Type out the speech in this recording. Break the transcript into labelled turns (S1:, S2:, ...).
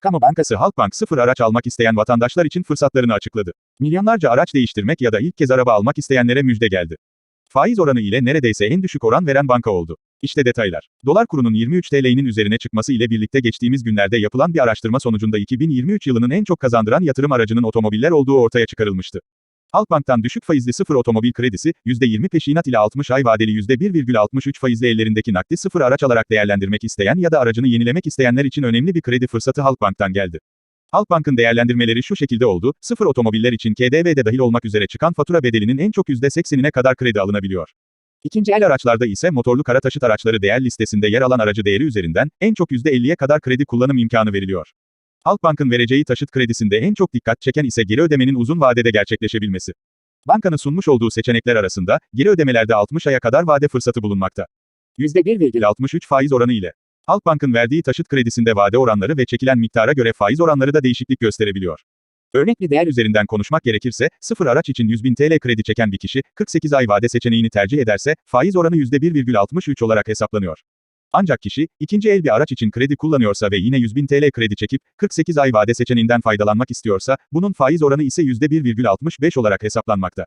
S1: Kamu Bankası Halkbank sıfır araç almak isteyen vatandaşlar için fırsatlarını açıkladı. Milyonlarca araç değiştirmek ya da ilk kez araba almak isteyenlere müjde geldi. Faiz oranı ile neredeyse en düşük oran veren banka oldu. İşte detaylar. Dolar kurunun 23 TL'nin üzerine çıkması ile birlikte geçtiğimiz günlerde yapılan bir araştırma sonucunda 2023 yılının en çok kazandıran yatırım aracının otomobiller olduğu ortaya çıkarılmıştı. Halkbank'tan düşük faizli sıfır otomobil kredisi, %20 peşinat ile 60 ay vadeli %1,63 faizli ellerindeki nakdi sıfır araç alarak değerlendirmek isteyen ya da aracını yenilemek isteyenler için önemli bir kredi fırsatı Halkbank'tan geldi. Halkbank'ın değerlendirmeleri şu şekilde oldu, sıfır otomobiller için KDV'de dahil olmak üzere çıkan fatura bedelinin en çok %80'ine kadar kredi alınabiliyor. İkinci el araçlarda ise motorlu kara taşıt araçları değer listesinde yer alan aracı değeri üzerinden, en çok %50'ye kadar kredi kullanım imkanı veriliyor. Halkbank'ın vereceği taşıt kredisinde en çok dikkat çeken ise geri ödemenin uzun vadede gerçekleşebilmesi. Bankanın sunmuş olduğu seçenekler arasında, geri ödemelerde 60 aya kadar vade fırsatı bulunmakta. %1,63 faiz oranı ile. Halkbank'ın verdiği taşıt kredisinde vade oranları ve çekilen miktara göre faiz oranları da değişiklik gösterebiliyor. Örnek bir değer üzerinden konuşmak gerekirse, sıfır araç için 100.000 TL kredi çeken bir kişi, 48 ay vade seçeneğini tercih ederse, faiz oranı %1,63 olarak hesaplanıyor. Ancak kişi, ikinci el bir araç için kredi kullanıyorsa ve yine 100.000 TL kredi çekip, 48 ay vade seçeneğinden faydalanmak istiyorsa, bunun faiz oranı ise %1,65 olarak hesaplanmakta.